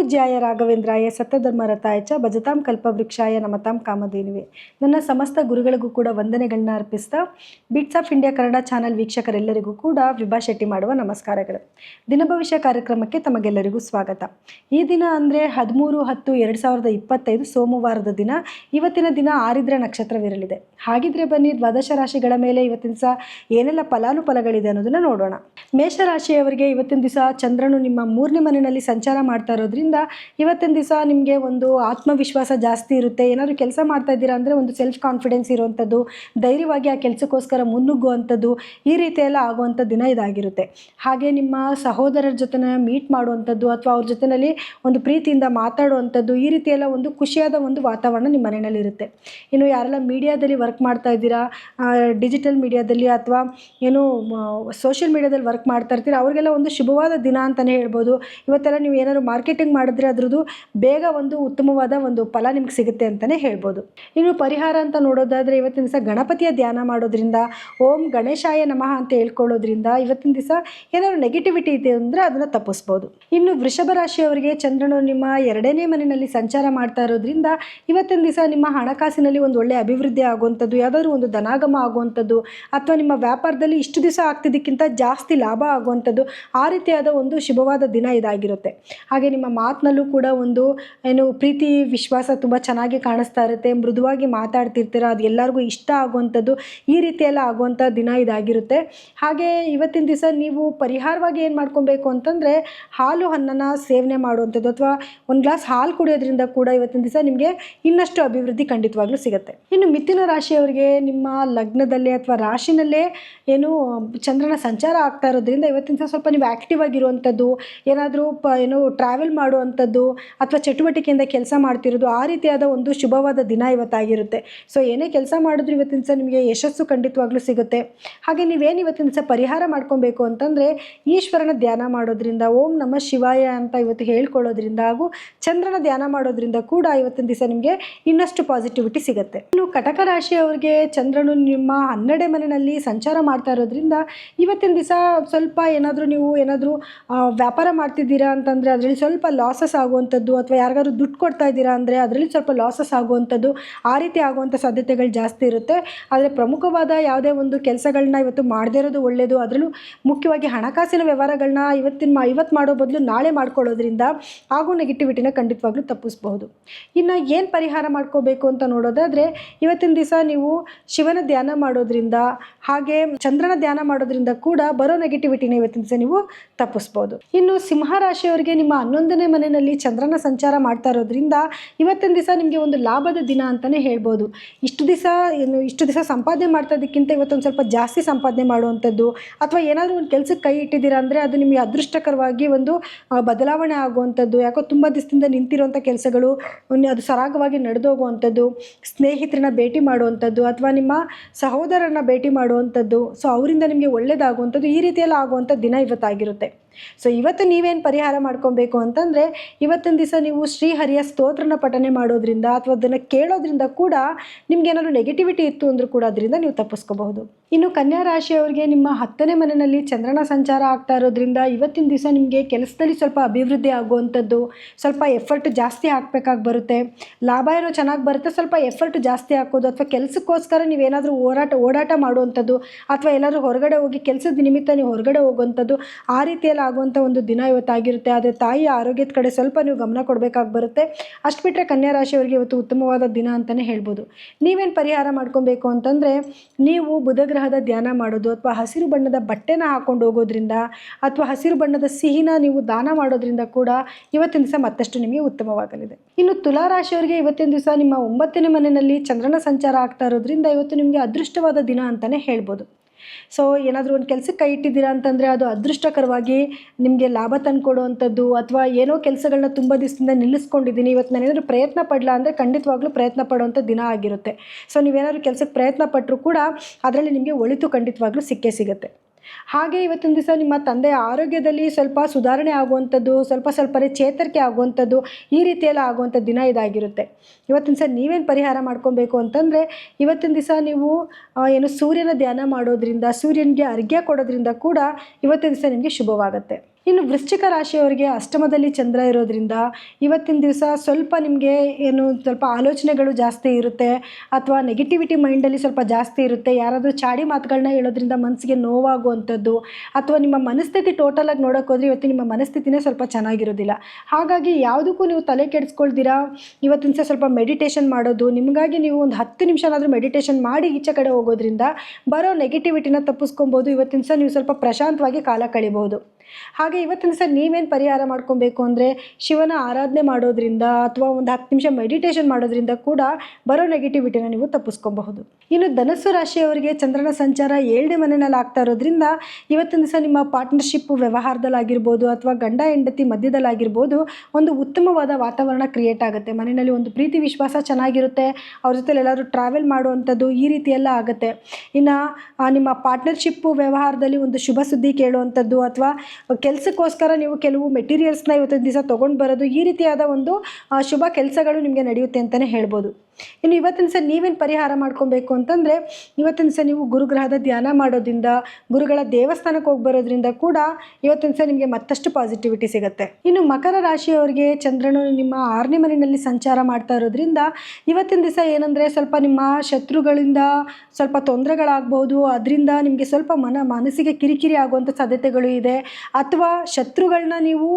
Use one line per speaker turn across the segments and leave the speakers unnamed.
ಪೂಜ್ಯಾಯ ರಾಘವೇಂದ್ರಾಯ ಸತ್ಯಧರ್ಮರತಾಯ ಚ ಭಜತಾಂ ಕಲ್ಪವೃಕ್ಷಾಯ ನಮತಾಂ ಕಾಮಧೇನುವೆ. ನನ್ನ ಸಮಸ್ತ ಗುರುಗಳಿಗೂ ಕೂಡ ವಂದನೆಗಳನ್ನ ಅರ್ಪಿಸ್ತಾ bits of India Kannada channel ವೀಕ್ಷಕರೆಲ್ಲರಿಗೂ ಕೂಡ ವಿಭಾ ಶೆಟ್ಟಿ ಮಾಡುವ ನಮಸ್ಕಾರಗಳು. ದಿನ ಭವಿಷ್ಯ ಕಾರ್ಯಕ್ರಮಕ್ಕೆ ತಮಗೆಲ್ಲರಿಗೂ ಸ್ವಾಗತ. ಈ ದಿನ ಅಂದರೆ ಹದಿಮೂರು ಹತ್ತು ಎರಡು ಸಾವಿರದ ಇಪ್ಪತ್ತೈದು ಸೋಮವಾರದ ದಿನ. ಇವತ್ತಿನ ದಿನ ಆರಿದ್ರ ನಕ್ಷತ್ರವಿರಲಿದೆ. ಹಾಗಿದ್ರೆ ಬನ್ನಿ ದ್ವಾದಶ ರಾಶಿಗಳ ಮೇಲೆ ಇವತ್ತಿನ ದಿವಸ ಏನೆಲ್ಲ ಫಲಾನುಫಲಗಳಿದೆ ಅನ್ನೋದನ್ನ ನೋಡೋಣ. ಮೇಷರಾಶಿಯವರಿಗೆ ಇವತ್ತಿನ ದಿವಸ ಚಂದ್ರನು ನಿಮ್ಮ ಮೂರನೇ ಮನೆಯಲ್ಲಿ ಸಂಚಾರ ಮಾಡ್ತಾ ಇರೋದ್ರಿಂದ ಇವತ್ತಿನ ದಿವಸ ನಿಮಗೆ ಒಂದು ಆತ್ಮವಿಶ್ವಾಸ ಜಾಸ್ತಿ ಇರುತ್ತೆ. ಏನಾದರೂ ಕೆಲಸ ಮಾಡ್ತಾ ಇದ್ದೀರಾ ಅಂದರೆ ಒಂದು ಸೆಲ್ಫ್ ಕಾನ್ಫಿಡೆನ್ಸ್ ಇರುವಂಥದ್ದು ಧೈರ್ಯವಾಗಿ ಆ ಕೆಲಸಕ್ಕೋಸ್ಕರ ಮುನ್ನುಗ್ಗುವಂಥದ್ದು ಈ ರೀತಿ ಎಲ್ಲ ಆಗುವಂಥ ದಿನ ಇದಾಗಿರುತ್ತೆ. ಹಾಗೆ ನಿಮ್ಮ ಸಹೋದರರ ಜೊತೆ ಮೀಟ್ ಮಾಡುವಂಥದ್ದು ಅಥವಾ ಅವ್ರ ಜೊತೆಯಲ್ಲಿ ಒಂದು ಪ್ರೀತಿಯಿಂದ ಮಾತಾಡುವಂಥದ್ದು ಈ ರೀತಿ ಎಲ್ಲ ಒಂದು ಖುಷಿಯಾದ ಒಂದು ವಾತಾವರಣ ನಿಮ್ಮ ಮನೆಯಲ್ಲಿರುತ್ತೆ ಇನ್ನು ಯಾರೆಲ್ಲ ಮೀಡಿಯಾದಲ್ಲಿ ವರ್ಕ್ ಮಾಡ್ತಾ ಇದ್ದೀರಾ ಡಿಜಿಟಲ್ ಮೀಡಿಯಾದಲ್ಲಿ ಅಥವಾ ಏನು ಸೋಷಿಯಲ್ ಮೀಡಿಯಾದಲ್ಲಿ ವರ್ಕ್ ಮಾಡ್ತಾ ಇರ್ತೀರಾ, ಅವರಿಗೆಲ್ಲ ಒಂದು ಶುಭವಾದ ದಿನ ಅಂತಲೇ ಹೇಳ್ಬೋದು. ಇವತ್ತೆಲ್ಲ ನೀವು ಏನಾದ್ರು ಮಾರ್ಕೆಟಿಂಗ್ ಮಾಡಿದ್ರೆ ಅದ್ರದ್ದು ಬೇಗ ಒಂದು ಉತ್ತಮವಾದ ಒಂದು ಫಲ ನಿಮ್ಗೆ ಸಿಗುತ್ತೆ ಅಂತಲೇ ಹೇಳ್ಬೋದು. ಇನ್ನು ಪರಿಹಾರ ಅಂತ ನೋಡೋದಾದರೆ ಇವತ್ತಿನ ದಿವಸ ಗಣಪತಿಯ ಧ್ಯಾನ ಮಾಡೋದ್ರಿಂದ, ಓಂ ಗಣೇಶಾಯ ನಮಃ ಅಂತ ಹೇಳ್ಕೊಳ್ಳೋದ್ರಿಂದ ಇವತ್ತಿನ ದಿವಸ ಏನಾದರೂ ನೆಗೆಟಿವಿಟಿ ಇದೆ ಅಂದರೆ ಅದನ್ನು ತಪ್ಪಿಸ್ಬೋದು. ಇನ್ನು ವೃಷಭ ರಾಶಿಯವರಿಗೆ ಚಂದ್ರನು ನಿಮ್ಮ ಎರಡನೇ ಮನೆಯಲ್ಲಿ ಸಂಚಾರ ಮಾಡ್ತಾ ಇರೋದ್ರಿಂದ ಇವತ್ತಿನ ದಿವಸ ನಿಮ್ಮ ಹಣಕಾಸಿನಲ್ಲಿ ಒಂದು ಒಳ್ಳೆಯ ಅಭಿವೃದ್ಧಿ ಆಗುವಂಥದ್ದು, ಯಾವುದಾದ್ರೂ ಒಂದು ಧನಾಗಮ ಆಗುವಂಥದ್ದು ಅಥವಾ ನಿಮ್ಮ ವ್ಯಾಪಾರದಲ್ಲಿ ಇಷ್ಟು ದಿವಸ ಆಗ್ತಿದ್ದಕ್ಕಿಂತ ಜಾಸ್ತಿ ಲಾಭ ಆಗುವಂಥದ್ದು ಆ ರೀತಿಯಾದ ಒಂದು ಶುಭವಾದ ದಿನ ಇದಾಗಿರುತ್ತೆ. ಹಾಗೆ ನಿಮ್ಮ ಮಾತಿನಲ್ಲೂ ಕೂಡ ಒಂದು ಏನು ಪ್ರೀತಿ, ವಿಶ್ವಾಸ ತುಂಬ ಚೆನ್ನಾಗಿ ಕಾಣಿಸ್ತಾ ಇರುತ್ತೆ, ಮೃದುವಾಗಿ ಮಾತಾಡ್ತಿರ್ತೀರ, ಅದು ಎಲ್ಲರಿಗೂ ಇಷ್ಟ ಆಗುವಂಥದ್ದು ಈ ರೀತಿಯೆಲ್ಲ ಆಗುವಂಥ ದಿನ ಇದಾಗಿರುತ್ತೆ. ಹಾಗೆ ಇವತ್ತಿನ ದಿವಸ ನೀವು ಪರಿಹಾರವಾಗಿ ಏನು ಮಾಡ್ಕೊಬೇಕು ಅಂತಂದರೆ ಹಾಲು ಹಣ್ಣನ್ನು ಸೇವನೆ ಮಾಡುವಂಥದ್ದು ಅಥವಾ ಒಂದು ಗ್ಲಾಸ್ ಹಾಲು ಕುಡಿಯೋದ್ರಿಂದ ಕೂಡ ಇವತ್ತಿನ ದಿವಸ ನಿಮಗೆ ಇನ್ನಷ್ಟು ಅಭಿವೃದ್ಧಿ ಖಂಡಿತವಾಗ್ಲೂ ಸಿಗುತ್ತೆ. ಇನ್ನು ಮಿಥುನ ರಾಶಿಯವರಿಗೆ ನಿಮ್ಮ ಲಗ್ನದಲ್ಲೇ ಅಥವಾ ರಾಶಿನಲ್ಲೇ ಏನು ಚಂದ್ರನ ಸಂಚಾರ ಆಗ್ತಾ ಇರೋದ್ರಿಂದ ಇವತ್ತಿನ ದಿವಸ ಸ್ವಲ್ಪ ನೀವು ಆ್ಯಕ್ಟಿವ್ ಆಗಿರುವಂಥದ್ದು, ಏನಾದರೂ ಏನು ಟ್ರಾವೆಲ್ ಮಾಡುವಂಥದ್ದು ಅಥವಾ ಚಟುವಟಿಕೆಯಿಂದ ಕೆಲಸ ಮಾಡ್ತಿರೋದು ಆ ರೀತಿಯಾದ ಒಂದು ಶುಭವಾದ ದಿನ ಇವತ್ತಾಗಿರುತ್ತೆ. ಸೊ ಏನೇ ಕೆಲಸ ಮಾಡಿದ್ರು ಇವತ್ತಿನ ಸಹ ನಿಮಗೆ ಯಶಸ್ಸು ಖಂಡಿತವಾಗ್ಲೂ ಸಿಗುತ್ತೆ. ಹಾಗೆ ನೀವೇನು ಇವತ್ತಿನ ಸಹ ಪರಿಹಾರ ಮಾಡ್ಕೊಬೇಕು ಅಂತಂದರೆ ಈಶ್ವರನ ಧ್ಯಾನ ಮಾಡೋದ್ರಿಂದ, ಓಂ ನಮ ಶಿವಾಯ ಅಂತ ಇವತ್ತು ಹೇಳ್ಕೊಳ್ಳೋದ್ರಿಂದ ಹಾಗೂ ಚಂದ್ರನ ಧ್ಯಾನ ಮಾಡೋದ್ರಿಂದ ಕೂಡ ಇವತ್ತಿನ ದಿವಸ ನಿಮಗೆ ಇನ್ನಷ್ಟು ಪಾಸಿಟಿವಿಟಿ ಸಿಗುತ್ತೆ. ಇನ್ನು ಕಟಕ ರಾಶಿಯವರಿಗೆ ಚಂದ್ರನು ನಿಮ್ಮ ಹನ್ನೆರಡೇ ಮನೆಯಲ್ಲಿ ಸಂಚಾರ ಮಾಡ್ತಾ ಇರೋದ್ರಿಂದ ಇವತ್ತಿನ ದಿವಸ ಸ್ವಲ್ಪ ಏನಾದರೂ ನೀವು ಏನಾದರೂ ವ್ಯಾಪಾರ ಮಾಡ್ತಿದ್ದೀರಾ ಅಂತಂದರೆ ಅದರಲ್ಲಿ ಸ್ವಲ್ಪ ಲಾಸಸ್ ಆಗುವಂಥದ್ದು ಅಥವಾ ಯಾರಿಗಾದ್ರೂ ದುಡ್ಡು ಕೊಡ್ತಾ ಇದ್ದೀರಾ ಅಂದರೆ ಅದರಲ್ಲಿ ಸ್ವಲ್ಪ ಲಾಸಸ್ ಆಗುವಂಥದ್ದು ಆ ರೀತಿ ಆಗುವಂಥ ಸಾಧ್ಯತೆಗಳು ಜಾಸ್ತಿ ಇರುತ್ತೆ. ಆದರೆ ಪ್ರಮುಖವಾದ ಯಾವುದೇ ಒಂದು ಕೆಲಸಗಳನ್ನ ಇವತ್ತು ಮಾಡದೇ ಇರೋದು ಒಳ್ಳೆಯದು ಅದರಲ್ಲೂ ಮುಖ್ಯವಾಗಿ ಹಣಕಾಸಿನ ವ್ಯವಹಾರಗಳನ್ನ ಇವತ್ತಿನ ಮಾ ಇವತ್ತು ಮಾಡೋ ಬದಲು ನಾಳೆ ಮಾಡ್ಕೊಳ್ಳೋದ್ರಿಂದ ಆಗೋ ನೆಗೆಟಿವಿಟಿನ ಖಂಡಿತವಾಗ್ಲೂ ತಪ್ಪಿಸ್ಬಹುದು. ಇನ್ನು ಏನು ಪರಿಹಾರ ಮಾಡ್ಕೋಬೇಕು ಅಂತ ನೋಡೋದಾದರೆ ಇವತ್ತಿನ ದಿವಸ ನೀವು ಶಿವನ ಧ್ಯಾನ ಮಾಡೋದ್ರಿಂದ ಹಾಗೆ ಚಂದ್ರನ ಧ್ಯಾನ ಮಾಡೋದ್ರಿಂದ ಕೂಡ ಬರೋ ನೆಗೆಟಿವಿಟಿನ ಇವತ್ತಿನ ದಿವಸ ನೀವು ತಪ್ಪಿಸ್ಬೋದು ಇನ್ನು ಸಿಂಹ ರಾಶಿಯವರಿಗೆ ನಿಮ್ಮ ಹನ್ನೊಂದನೇ ಮನೆಯಲ್ಲಿ ಚಂದ್ರನ ಸಂಚಾರ ಮಾಡ್ತಾ ಇರೋದ್ರಿಂದ ಇವತ್ತಿನ ದಿವಸ ನಿಮಗೆ ಒಂದು ಲಾಭದ ದಿನ ಅಂತಲೇ ಹೇಳ್ಬೋದು. ಇಷ್ಟು ದಿವಸ ಏನು, ಇಷ್ಟು ದಿವಸ ಸಂಪಾದನೆ ಮಾಡ್ತಾ ಇದಕ್ಕಿಂತ ಇವತ್ತೊಂದು ಸ್ವಲ್ಪ ಜಾಸ್ತಿ ಸಂಪಾದನೆ ಮಾಡುವಂಥದ್ದು ಅಥವಾ ಏನಾದರೂ ಒಂದು ಕೆಲಸಕ್ಕೆ ಕೈ ಇಟ್ಟಿದ್ದೀರಾ ಅಂದರೆ ಅದು ನಿಮಗೆ ಅದೃಷ್ಟಕರವಾಗಿ ಒಂದು ಬದಲಾವಣೆ ಆಗುವಂಥದ್ದು, ಯಾಕೋ ತುಂಬ ದಿವಸದಿಂದ ನಿಂತಿರುವಂಥ ಕೆಲಸಗಳು ಅದು ಸರಾಗವಾಗಿ ನಡೆದೋಗುವಂಥದ್ದು ಸ್ನೇಹಿತರನ್ನ ಭೇಟಿ ಮಾಡುವಂಥದ್ದು ಅಥವಾ ನಿಮ್ಮ ಸಹೋದರರನ್ನ ಭೇಟಿ ಮಾಡುವಂಥದ್ದು. ಸೊ ಅವರಿಂದ ನಿಮಗೆ ಒಳ್ಳೆಯದಾಗುವಂಥದ್ದು ಈ ರೀತಿಯಲ್ಲಿ ಆಗುವಂಥ ದಿನ ಇವತ್ತಾಗಿರುತ್ತೆ. ಸೊ ಇವತ್ತು ನೀವೇನು ಪರಿಹಾರ ಮಾಡ್ಕೊಬೇಕು ಅಂತಂದರೆ, ಇವತ್ತಿನ ದಿವಸ ನೀವು ಶ್ರೀಹರಿಯ ಸ್ತೋತ್ರನ ಪಠನೆ ಮಾಡೋದ್ರಿಂದ ಅಥವಾ ಅದನ್ನು ಕೇಳೋದ್ರಿಂದ ಕೂಡ ನಿಮ್ಗೆ ಏನಾದರೂ ನೆಗೆಟಿವಿಟಿ ಇತ್ತು ಅಂದರೂ ಕೂಡ ಅದರಿಂದ ನೀವು ತಪ್ಪಿಸ್ಕೋಬಹುದು. ಇನ್ನು ಕನ್ಯಾ ರಾಶಿಯವರಿಗೆ ನಿಮ್ಮ ಹತ್ತನೇ ಮನೆಯಲ್ಲಿ ಚಂದ್ರನ ಸಂಚಾರ ಆಗ್ತಾ ಇರೋದ್ರಿಂದ ಇವತ್ತಿನ ದಿವಸ ನಿಮಗೆ ಕೆಲಸದಲ್ಲಿ ಸ್ವಲ್ಪ ಅಭಿವೃದ್ಧಿ ಆಗುವಂಥದ್ದು, ಸ್ವಲ್ಪ ಎಫರ್ಟ್ ಜಾಸ್ತಿ ಹಾಕಬೇಕಾಗಿ ಬರುತ್ತೆ. ಲಾಭ ಏನೋ ಚೆನ್ನಾಗಿ ಬರುತ್ತೆ, ಸ್ವಲ್ಪ ಎಫರ್ಟ್ ಜಾಸ್ತಿ ಹಾಕೋದು ಅಥವಾ ಕೆಲಸಕ್ಕೋಸ್ಕರ ನೀವೇನಾದರೂ ಹೋರಾಟ, ಓಡಾಟ ಮಾಡುವಂಥದ್ದು ಅಥವಾ ಎಲ್ಲಾದರೂ ಹೊರಗಡೆ ಹೋಗಿ ಕೆಲಸದ ನಿಮಿತ್ತ ನೀವು ಹೊರಗಡೆ ಹೋಗುವಂಥದ್ದು ಆ ರೀತಿಯಲ್ಲಿ ಆಗುವಂಥ ಒಂದು ದಿನ ಇವತ್ತಾಗಿರುತ್ತೆ. ಆದರೆ ತಾಯಿಯ ಆರೋಗ್ಯದ ಕಡೆ ಸ್ವಲ್ಪ ನೀವು ಗಮನ ಕೊಡಬೇಕಾಗಿ ಬರುತ್ತೆ. ಅಷ್ಟು ಬಿಟ್ಟರೆ ಕನ್ಯಾ ರಾಶಿಯವರಿಗೆ ಇವತ್ತು ಉತ್ತಮವಾದ ದಿನ ಅಂತಲೇ ಹೇಳ್ಬೋದು. ನೀವೇನು ಪರಿಹಾರ ಮಾಡ್ಕೊಬೇಕು ಅಂತಂದರೆ, ನೀವು ಬುಧಗ್ರಹದ ಧ್ಯಾನ ಮಾಡೋದು ಅಥವಾ ಹಸಿರು ಬಣ್ಣದ ಬಟ್ಟೆನ ಹಾಕೊಂಡು ಹೋಗೋದ್ರಿಂದ ಅಥವಾ ಹಸಿರು ಬಣ್ಣದ ಸಿಹಿನ ನೀವು ದಾನ ಮಾಡೋದ್ರಿಂದ ಕೂಡ ಇವತ್ತಿನ ದಿವಸ ಮತ್ತಷ್ಟು ನಿಮಗೆ ಉತ್ತಮವಾಗಲಿದೆ. ಇನ್ನು ತುಲಾ ರಾಶಿಯವರಿಗೆ ಇವತ್ತಿನ ದಿವಸ ನಿಮ್ಮ ಒಂಬತ್ತನೇ ಮನೆಯಲ್ಲಿ ಚಂದ್ರನ ಸಂಚಾರ ಆಗ್ತಾ ಇರೋದ್ರಿಂದ ಇವತ್ತು ನಿಮಗೆ ಅದೃಷ್ಟವಾದ ದಿನ ಅಂತಲೇ ಹೇಳ್ಬೋದು. ಸೊ ಏನಾದರೂ ಒಂದು ಕೆಲಸಕ್ಕೆ ಕೈ ಇಟ್ಟಿದ್ದೀರಾ ಅಂತಂದರೆ ಅದು ಅದೃಷ್ಟಕರವಾಗಿ ನಿಮಗೆ ಲಾಭ ತಂದುಕೊಡುವಂಥದ್ದು ಅಥವಾ ಏನೋ ಕೆಲಸಗಳನ್ನ ತುಂಬ ದಿವಸದಿಂದ ನಿಲ್ಲಿಸ್ಕೊಂಡಿದ್ದೀನಿ ಇವತ್ತು ನಾನು ಏನಾದರೂ ಪ್ರಯತ್ನ ಪಡಲ ಅಂದರೆ ಖಂಡಿತವಾಗ್ಲೂ ಪ್ರಯತ್ನ ಪಡುವಂಥ ದಿನ ಆಗಿರುತ್ತೆ. ಸೊ ನೀವೇನಾದರೂ ಕೆಲಸಕ್ಕೆ ಪ್ರಯತ್ನ ಪಟ್ಟರು ಕೂಡ ಅದರಲ್ಲಿ ನಿಮಗೆ ಒಳಿತು ಖಂಡಿತವಾಗ್ಲೂ ಸಿಕ್ಕೇ ಸಿಗುತ್ತೆ. ಹಾಗೆ ಇವತ್ತಿನ ದಿವಸ ನಿಮ್ಮ ತಂದೆಯ ಆರೋಗ್ಯದಲ್ಲಿ ಸ್ವಲ್ಪ ಸುಧಾರಣೆ ಆಗುವಂಥದ್ದು, ಸ್ವಲ್ಪ ಸ್ವಲ್ಪನೇ ಚೇತರಿಕೆ ಆಗುವಂಥದ್ದು, ಈ ರೀತಿಯೆಲ್ಲ ಆಗುವಂಥ ದಿನ ಇದಾಗಿರುತ್ತೆ. ಇವತ್ತಿನ ದಿವಸ ನೀವೇನು ಪರಿಹಾರ ಮಾಡ್ಕೊಬೇಕು ಅಂತಂದರೆ, ಇವತ್ತಿನ ದಿವಸ ನೀವು ಏನು ಸೂರ್ಯನ ಧ್ಯಾನ ಮಾಡೋದ್ರಿಂದ, ಸೂರ್ಯನಿಗೆ ಅರ್ಘ್ಯ ಕೊಡೋದ್ರಿಂದ ಕೂಡ ಇವತ್ತಿನ ದಿವಸ ನಿಮಗೆ ಶುಭವಾಗುತ್ತೆ. ಇನ್ನು ವೃಶ್ಚಿಕ ರಾಶಿಯವರಿಗೆ ಅಷ್ಟಮದಲ್ಲಿ ಚಂದ್ರ ಇರೋದ್ರಿಂದ ಇವತ್ತಿನ ದಿವಸ ಸ್ವಲ್ಪ ನಿಮಗೆ ಏನು ಸ್ವಲ್ಪ ಆಲೋಚನೆಗಳು ಜಾಸ್ತಿ ಇರುತ್ತೆ ಅಥವಾ ನೆಗೆಟಿವಿಟಿ ಮೈಂಡಲ್ಲಿ ಸ್ವಲ್ಪ ಜಾಸ್ತಿ ಇರುತ್ತೆ. ಯಾರಾದರೂ ಚಾಡಿ ಮಾತುಗಳನ್ನ ಹೇಳೋದ್ರಿಂದ ಮನಸ್ಸಿಗೆ ನೋವಾಗುವಂಥದ್ದು ಅಥವಾ ನಿಮ್ಮ ಮನಸ್ಥಿತಿ ಟೋಟಲಾಗಿ ನೋಡೋಕೆ ಹೋದರೆ ಇವತ್ತು ನಿಮ್ಮ ಮನಸ್ಥಿತಿನೇ ಸ್ವಲ್ಪ ಚೆನ್ನಾಗಿರೋದಿಲ್ಲ. ಹಾಗಾಗಿ ಯಾವುದಕ್ಕೂ ನೀವು ತಲೆ ಕೆಡಿಸ್ಕೊಳ್ದಿರಾ ಇವತ್ತಿನ ದಿವಸ ಸ್ವಲ್ಪ ಮೆಡಿಟೇಷನ್ ಮಾಡೋದು, ನಿಮಗಾಗಿ ನೀವು ಒಂದು ಹತ್ತು ನಿಮಿಷನಾದರೂ ಮೆಡಿಟೇಷನ್ ಮಾಡಿ ಈಚೆ ಕಡೆ ಹೋಗೋದ್ರಿಂದ ಬರೋ ನೆಗೆಟಿವಿಟಿನ ತಪ್ಪಿಸ್ಕೊಬೋದು. ಇವತ್ತಿನ ದಿವಸ ನೀವು ಸ್ವಲ್ಪ ಪ್ರಶಾಂತವಾಗಿ ಕಾಲ ಕಳಿಬೋದು ಹಾಗೆ ಇವತ್ತಿನ ಸರ್ ನೀವೇನು ಪರಿಹಾರ ಮಾಡ್ಕೊಬೇಕು ಅಂದರೆ ಶಿವನ ಆರಾಧನೆ ಮಾಡೋದ್ರಿಂದ ಅಥವಾ ಒಂದು ಹತ್ತು ನಿಮಿಷ ಮೆಡಿಟೇಷನ್ ಮಾಡೋದ್ರಿಂದ ಕೂಡ ಬರೋ ನೆಗೆಟಿವಿಟಿನ ನೀವು ತಪ್ಪಿಸ್ಕೊಬಹುದು. ಇನ್ನು ಧನಸ್ಸು ರಾಶಿಯವರಿಗೆ ಚಂದ್ರನ ಸಂಚಾರ ಏಳನೇ ಮನೆಯಲ್ಲಿ ಆಗ್ತಾ ಇರೋದ್ರಿಂದ ಇವತ್ತಿನ ದಿವಸ ನಿಮ್ಮ ಪಾರ್ಟ್ನರ್ಶಿಪ್ ವ್ಯವಹಾರದಲ್ಲಾಗಿರ್ಬೋದು ಅಥವಾ ಗಂಡ ಹೆಂಡತಿ ಮಧ್ಯದಲ್ಲಾಗಿರ್ಬೋದು ಒಂದು ಉತ್ತಮವಾದ ವಾತಾವರಣ ಕ್ರಿಯೇಟ್ ಆಗುತ್ತೆ. ಮನೆಯಲ್ಲಿ ಒಂದು ಪ್ರೀತಿ ವಿಶ್ವಾಸ ಚೆನ್ನಾಗಿರುತ್ತೆ. ಅವ್ರ ಜೊತೆ ಎಲ್ಲರೂ ಟ್ರಾವೆಲ್ ಮಾಡುವಂಥದ್ದು ಈ ರೀತಿಯೆಲ್ಲ ಆಗುತ್ತೆ. ಇನ್ನು ನಿಮ್ಮ ಪಾರ್ಟ್ನರ್ಶಿಪ್ಪು ವ್ಯವಹಾರದಲ್ಲಿ ಒಂದು ಶುಭ ಸುದ್ದಿ ಕೇಳುವಂಥದ್ದು ಅಥವಾ ಕೆಲಸಕ್ಕೋಸ್ಕರ ನೀವು ಕೆಲವು ಮೆಟೀರಿಯಲ್ಸ್ನ ಇವತ್ತಿನ ದಿವಸ ತೊಗೊಂಡು ಬರೋದು ಈ ರೀತಿಯಾದ ಒಂದು ಶುಭ ಕೆಲಸಗಳು ನಿಮಗೆ ನಡೆಯುತ್ತೆ ಅಂತಲೇ ಹೇಳ್ಬೋದು. ಇನ್ನು ಇವತ್ತಿನ ಸಹ ನೀವೇನು ಪರಿಹಾರ ಮಾಡ್ಕೊಬೇಕು ಅಂತಂದರೆ, ಇವತ್ತಿನ ಸಹ ನೀವು ಗುರುಗ್ರಹದ ಧ್ಯಾನ ಮಾಡೋದ್ರಿಂದ, ಗುರುಗಳ ದೇವಸ್ಥಾನಕ್ಕೆ ಹೋಗಿ ಬರೋದ್ರಿಂದ ಕೂಡ ಇವತ್ತಿನ ಸಹ ನಿಮಗೆ ಮತ್ತಷ್ಟು ಪಾಸಿಟಿವಿಟಿ ಸಿಗುತ್ತೆ. ಇನ್ನು ಮಕರ ರಾಶಿಯವರಿಗೆ ಚಂದ್ರನು ನಿಮ್ಮ ಆರನೇ ಮನೆಯಲ್ಲಿ ಸಂಚಾರ ಮಾಡ್ತಾ ಇರೋದ್ರಿಂದ, ಇವತ್ತಿನ ದಿವಸ ಏನಂದರೆ ಸ್ವಲ್ಪ ನಿಮ್ಮ ಶತ್ರುಗಳಿಂದ ಸ್ವಲ್ಪ ತೊಂದರೆಗಳಾಗ್ಬೋದು ಅದರಿಂದ ನಿಮಗೆ ಸ್ವಲ್ಪ ಮನ ಮನಸ್ಸಿಗೆ ಕಿರಿಕಿರಿ ಆಗುವಂಥ ಸಾಧ್ಯತೆಗಳು ಇದೆ. ಅಥವಾ ಶತ್ರುಗಳನ್ನ ನೀವು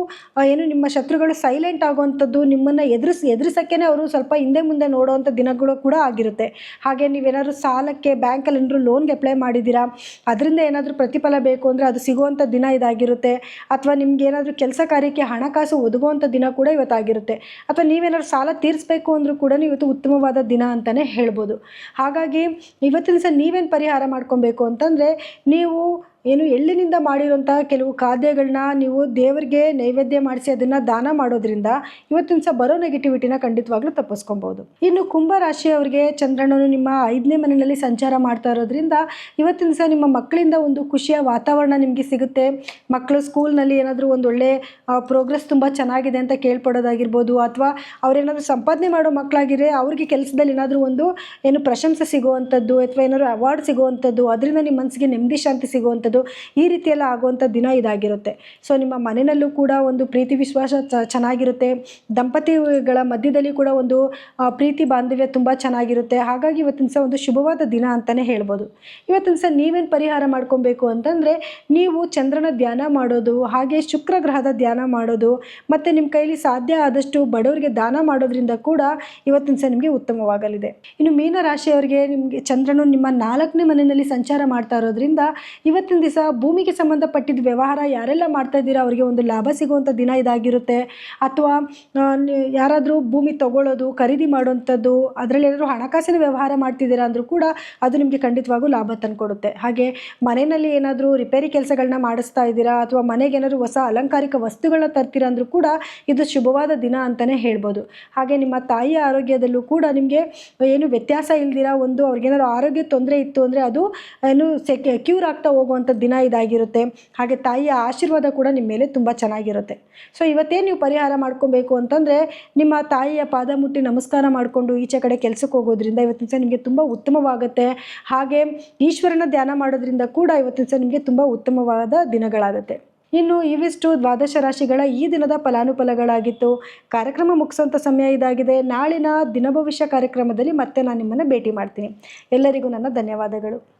ಏನು ನಿಮ್ಮ ಶತ್ರುಗಳು ಸೈಲೆಂಟ್ ಆಗುವಂಥದ್ದು ನಿಮ್ಮನ್ನು ಎದುರಿಸ್ ಎದುರಿಸೋಕ್ಕೇ ಅವರು ಸ್ವಲ್ಪ ಹಿಂದೆ ಮುಂದೆ ನೋಡುವಂಥ ದಿನಗಳು ಕೂಡ ಆಗಿರುತ್ತೆ. ಹಾಗೆ ನೀವೇನಾದರೂ ಸಾಲಕ್ಕೆ ಬ್ಯಾಂಕಲ್ಲಿ ಏನಾದರೂ ಲೋನ್ಗೆ ಅಪ್ಲೈ ಮಾಡಿದ್ದೀರಾ? ಅದರಿಂದ ಏನಾದರೂ ಪ್ರತಿಫಲ ಬೇಕು ಅಂದರೆ ಅದು ಸಿಗುವಂಥ ದಿನ ಇದಾಗಿರುತ್ತೆ. ಅಥವಾ ನಿಮ್ಗೆ ಏನಾದರೂ ಕೆಲಸ ಕಾರ್ಯಕ್ಕೆ ಹಣಕಾಸು ಒದಗುವಂಥ ದಿನ ಕೂಡ ಇವತ್ತಾಗಿರುತ್ತೆ. ಅಥವಾ ನೀವೇನಾದ್ರು ಸಾಲ ತೀರಿಸಬೇಕು ಅಂದರೂ ಕೂಡ ಇವತ್ತು ಉತ್ತಮವಾದ ದಿನ ಅಂತಲೇ ಹೇಳ್ಬೋದು. ಹಾಗಾಗಿ ಇವತ್ತಿನ ಸಹ ನೀವೇನು ಪರಿಹಾರ ಮಾಡ್ಕೊಬೇಕು ಅಂತಂದರೆ, ನೀವು ಏನು ಎಳ್ಳಿನಿಂದ ಮಾಡಿರುವಂತಹ ಕೆಲವು ಖಾದ್ಯಗಳನ್ನ ನೀವು ದೇವರಿಗೆ ನೈವೇದ್ಯ ಮಾಡಿಸಿ ಅದನ್ನು ದಾನ ಮಾಡೋದ್ರಿಂದ ಇವತ್ತಿನ ಸಹ ಬರೋ ನೆಗೆಟಿವಿಟಿನ ಖಂಡಿತವಾಗ್ಲೂ ತಪ್ಪಿಸ್ಕೊಬೋದು ಇನ್ನು ಕುಂಭ ರಾಶಿಯವರಿಗೆ ಚಂದ್ರನನು ನಿಮ್ಮ ಐದನೇ ಮನೆಯಲ್ಲಿ ಸಂಚಾರ ಮಾಡ್ತಾ ಇರೋದ್ರಿಂದ ಇವತ್ತಿನ ಸಹ ನಿಮ್ಮ ಮಕ್ಕಳಿಂದ ಒಂದು ಖುಷಿಯ ವಾತಾವರಣ ನಿಮಗೆ ಸಿಗುತ್ತೆ. ಮಕ್ಕಳು ಸ್ಕೂಲ್ನಲ್ಲಿ ಏನಾದರೂ ಒಂದು ಒಳ್ಳೆ ಪ್ರೋಗ್ರೆಸ್ ತುಂಬ ಚೆನ್ನಾಗಿದೆ ಅಂತ ಕೇಳ್ಪಡೋದಾಗಿರ್ಬೋದು ಅಥವಾ ಅವರೇನಾದರೂ ಸಂಪಾದನೆ ಮಾಡೋ ಮಕ್ಕಳಾಗಿದ್ರೆ ಅವ್ರಿಗೆ ಕೆಲಸದಲ್ಲಿ ಏನಾದರೂ ಒಂದು ಏನು ಪ್ರಶಂಸೆ ಸಿಗುವಂಥದ್ದು ಅಥವಾ ಏನಾದರೂ ಅವಾರ್ಡ್ ಸಿಗುವಂಥದ್ದು ಅದರಿಂದ ನಿಮ್ಮ ಮನಸ್ಸಿಗೆ ನೆಮ್ಮದಿ, ಶಾಂತಿ ಸಿಗುವಂಥದ್ದು ಈ ರೀತಿಯೆಲ್ಲ ಆಗುವಂಥ ದಿನ ಇದಾಗಿರುತ್ತೆ. ಸೊ ನಿಮ್ಮ ಮನೆಯಲ್ಲೂ ಕೂಡ ಒಂದು ಪ್ರೀತಿ ವಿಶ್ವಾಸ ಚೆನ್ನಾಗಿರುತ್ತೆ. ದಂಪತಿಗಳ ಮಧ್ಯದಲ್ಲಿ ಕೂಡ ಒಂದು ಪ್ರೀತಿ ಬಾಂಧವ್ಯ ತುಂಬ ಚೆನ್ನಾಗಿರುತ್ತೆ. ಹಾಗಾಗಿ ಇವತ್ತಿನ ಸಹ ಒಂದು ಶುಭವಾದ ದಿನ ಅಂತಲೇ ಹೇಳ್ಬೋದು. ಇವತ್ತಿನ ಸಹ ನೀವೇನು ಪರಿಹಾರ ಮಾಡ್ಕೊಬೇಕು ಅಂತಂದರೆ, ನೀವು ಚಂದ್ರನ ಧ್ಯಾನ ಮಾಡೋದು, ಹಾಗೆ ಶುಕ್ರ ಗ್ರಹದ ಧ್ಯಾನ ಮಾಡೋದು, ಮತ್ತು ನಿಮ್ಮ ಕೈಲಿ ಸಾಧ್ಯ ಆದಷ್ಟು ಬಡವರಿಗೆ ದಾನ ಮಾಡೋದ್ರಿಂದ ಕೂಡ ಇವತ್ತಿನ ಸಹ ನಿಮಗೆ ಉತ್ತಮವಾಗಲಿದೆ. ಇನ್ನು ಮೀನ ರಾಶಿಯವರಿಗೆ ನಿಮಗೆ ಚಂದ್ರನು ನಿಮ್ಮ ನಾಲ್ಕನೇ ಮನೆಯಲ್ಲಿ ಸಂಚಾರ ಮಾಡ್ತಾ ಇರೋದ್ರಿಂದ, ಇವತ್ತಿನ ದಿವಸ ಭೂಮಿಗೆ ಸಂಬಂಧಪಟ್ಟಿದ್ದ ವ್ಯವಹಾರ ಯಾರೆಲ್ಲ ಮಾಡ್ತಾ ಇದ್ದೀರಾ? ಅವರಿಗೆ ಒಂದು ಲಾಭ ಸಿಗುವಂಥ ದಿನ ಇದಾಗಿರುತ್ತೆ. ಅಥವಾ ಯಾರಾದರೂ ಭೂಮಿ ತಗೊಳ್ಳೋದು, ಖರೀದಿ ಮಾಡುವಂಥದ್ದು ಅದರಲ್ಲಿ ಏನಾದರೂ ಹಣಕಾಸಿನ ವ್ಯವಹಾರ ಮಾಡ್ತಿದ್ದೀರಾ ಅಂದರೂ ಕೂಡ ಅದು ನಿಮಗೆ ಖಂಡಿತವಾಗೂ ಲಾಭ ತಂದುಕೊಡುತ್ತೆ ಹಾಗೆ ಮನೆಯಲ್ಲಿ ಏನಾದರೂ ರಿಪೇರಿ ಕೆಲಸಗಳನ್ನ ಮಾಡಿಸ್ತಾ ಇದ್ದೀರಾ? ಅಥವಾ ಮನೆಗೆ ಏನಾದರೂ ಹೊಸ ಅಲಂಕಾರಿಕ ವಸ್ತುಗಳನ್ನ ತರ್ತೀರಾ ಅಂದರೂ ಕೂಡ ಇದು ಶುಭವಾದ ದಿನ ಅಂತಲೇ ಹೇಳ್ಬೋದು. ಹಾಗೆ ನಿಮ್ಮ ತಾಯಿಯ ಆರೋಗ್ಯದಲ್ಲೂ ಕೂಡ ನಿಮಗೆ ಏನು ವ್ಯತ್ಯಾಸ ಇಲ್ದಿರ? ಒಂದು ಅವ್ರಿಗೇನಾದ್ರು ಆರೋಗ್ಯ ತೊಂದರೆ ಇತ್ತು ಅಂದರೆ ಅದು ಏನು ಸೆಕ್ಯೂರ್ ಕ್ಯೂರ್ ಆಗ್ತಾ ಹೋಗುವಂಥ ದಿನ ಇದಾಗಿರುತ್ತೆ. ಹಾಗೆ ತಾಯಿಯ ಆಶೀರ್ವಾದ ಕೂಡ ನಿಮ್ಮ ಮೇಲೆ ತುಂಬ ಚೆನ್ನಾಗಿರುತ್ತೆ. ಸೊ ಇವತ್ತೇನು ನೀವು ಪರಿಹಾರ ಮಾಡ್ಕೊಬೇಕು ಅಂತಂದರೆ, ನಿಮ್ಮ ತಾಯಿಯ ಪಾದ ಮುಟ್ಟಿ ನಮಸ್ಕಾರ ಮಾಡಿಕೊಂಡು ಈಚೆ ಕಡೆ ಕೆಲಸಕ್ಕೆ ಹೋಗೋದ್ರಿಂದ ಇವತ್ತಿನ ದಿವಸ ನಿಮಗೆ ತುಂಬ ಉತ್ತಮವಾಗುತ್ತೆ. ಹಾಗೆ ಈಶ್ವರನ ಧ್ಯಾನ ಮಾಡೋದ್ರಿಂದ ಕೂಡ ಇವತ್ತಿನ ದಿವಸ ನಿಮಗೆ ತುಂಬ ಉತ್ತಮವಾದ ದಿನಗಳಾಗುತ್ತೆ. ಇನ್ನು ಇವಿಷ್ಟು ದ್ವಾದಶ ರಾಶಿಗಳ ಈ ದಿನದ ಫಲಾನುಫಲಗಳಾಗಿತ್ತು. ಕಾರ್ಯಕ್ರಮ ಮುಗಿಸೋಂಥ ಸಮಯ ಇದಾಗಿದೆ. ನಾಳಿನ ದಿನ ಭವಿಷ್ಯ ಕಾರ್ಯಕ್ರಮದಲ್ಲಿ ಮತ್ತೆ ನಾನು ನಿಮ್ಮನ್ನು ಭೇಟಿ ಮಾಡ್ತೀನಿ. ಎಲ್ಲರಿಗೂ ನನ್ನ ಧನ್ಯವಾದಗಳು.